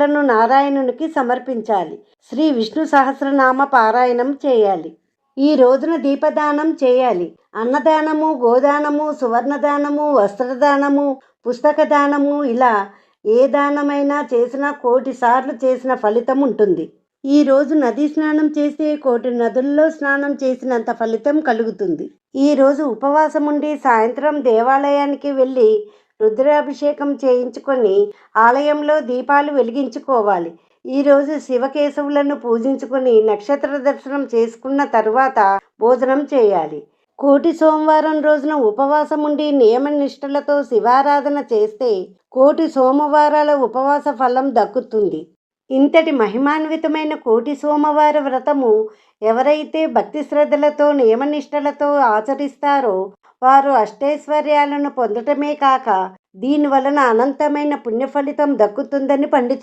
లను నారాయణునికి సమర్పించాలి. శ్రీ విష్ణు సహస్రనామ పారాయణం చేయాలి. ఈ రోజున దీపదానం చేయాలి. అన్నదానము గోదానము సువర్ణదానము వస్త్రదానము పుస్తక దానము ఇలా ఏ దానమైనా చేసినా కోటి సార్లు చేసిన ఫలితం ఉంటుంది. ఈ రోజు నది స్నానం చేస్తే కోటి నదుల్లో స్నానం చేసినంత ఫలితం కలుగుతుంది. ఈ రోజు ఉపవాసం ఉండి సాయంత్రం దేవాలయానికి వెళ్ళి రుద్రాభిషేకం చేయించుకొని ఆలయంలో దీపాలు వెలిగించుకోవాలి. ఈరోజు శివకేశవులను పూజించుకొని నక్షత్ర దర్శనం చేసుకున్న తరువాత భోజనం చేయాలి. కోటి సోమవారం రోజున ఉపవాసం ఉండి నియమ నిష్ఠలతో శివారాధన చేస్తే కోటి సోమవారాల ఉపవాస ఫలం దక్కుతుంది. ఇంతటి మహిమాన్వితమైన కోటి సోమవార వ్రతము ఎవరైతే భక్తి శ్రద్ధలతో నియమనిష్టలతో ఆచరిస్తారో వారు అష్టైశ్వర్యాలను పొందటమే కాక దీని వలన అనంతమైన పుణ్య ఫలితం దక్కుతుందని పండితు